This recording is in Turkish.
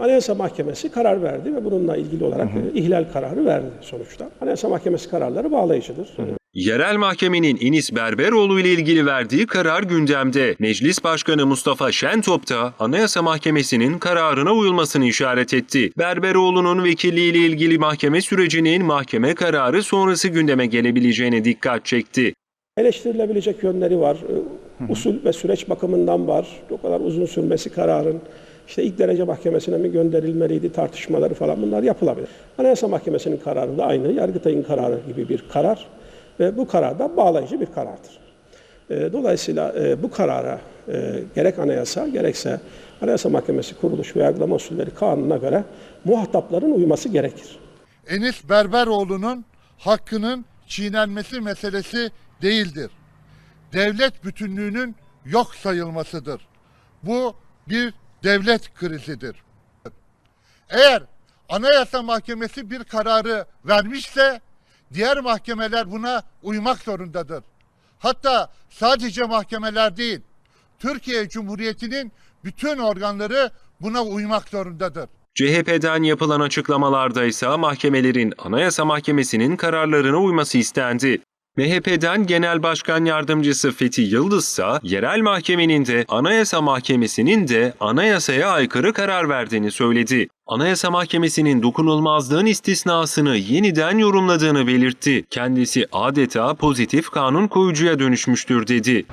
Anayasa Mahkemesi karar verdi ve bununla ilgili olarak e, ihlal kararı verdi sonuçta. Anayasa Mahkemesi kararları bağlayıcıdır. Yerel mahkemenin Enis Berberoğlu ile ilgili verdiği karar gündemde. Meclis Başkanı Mustafa Şentop da Anayasa Mahkemesi'nin kararına uyulmasını işaret etti. Berberoğlu'nun vekilliği ile ilgili mahkeme sürecinin mahkeme kararı sonrası gündeme gelebileceğine dikkat çekti. Eleştirilebilecek yönleri var. E, Usul ve süreç bakımından var. O kadar uzun sürmesi kararın. İşte ilk derece mahkemesine mi gönderilmeliydi tartışmaları falan bunlar yapılabilir. Anayasa Mahkemesi'nin kararı da aynı. Yargıtay'ın kararı gibi bir karar ve bu karar da bağlayıcı bir karardır. E, Dolayısıyla e, bu karara e, gerek anayasa gerekse Anayasa Mahkemesi kuruluş ve yargılama usulleri kanununa göre muhatapların uyması gerekir. Enis Berberoğlu'nun hakkının çiğnenmesi meselesi değildir. Devlet bütünlüğünün yok sayılmasıdır. Bu bir devlet krizidir. Eğer Anayasa Mahkemesi bir kararı vermişse diğer mahkemeler buna uymak zorundadır. Hatta sadece mahkemeler değil, Türkiye Cumhuriyeti'nin bütün organları buna uymak zorundadır. CHP'den yapılan açıklamalarda ise mahkemelerin Anayasa Mahkemesi'nin kararlarına uyması istendi. MHP'den Genel Başkan Yardımcısı Fethi Yıldız ise yerel mahkemenin de Anayasa Mahkemesi'nin de anayasaya aykırı karar verdiğini söyledi. Anayasa Mahkemesi'nin dokunulmazlığın istisnasını yeniden yorumladığını belirtti. Kendisi adeta pozitif kanun koyucuya dönüşmüştür dedi.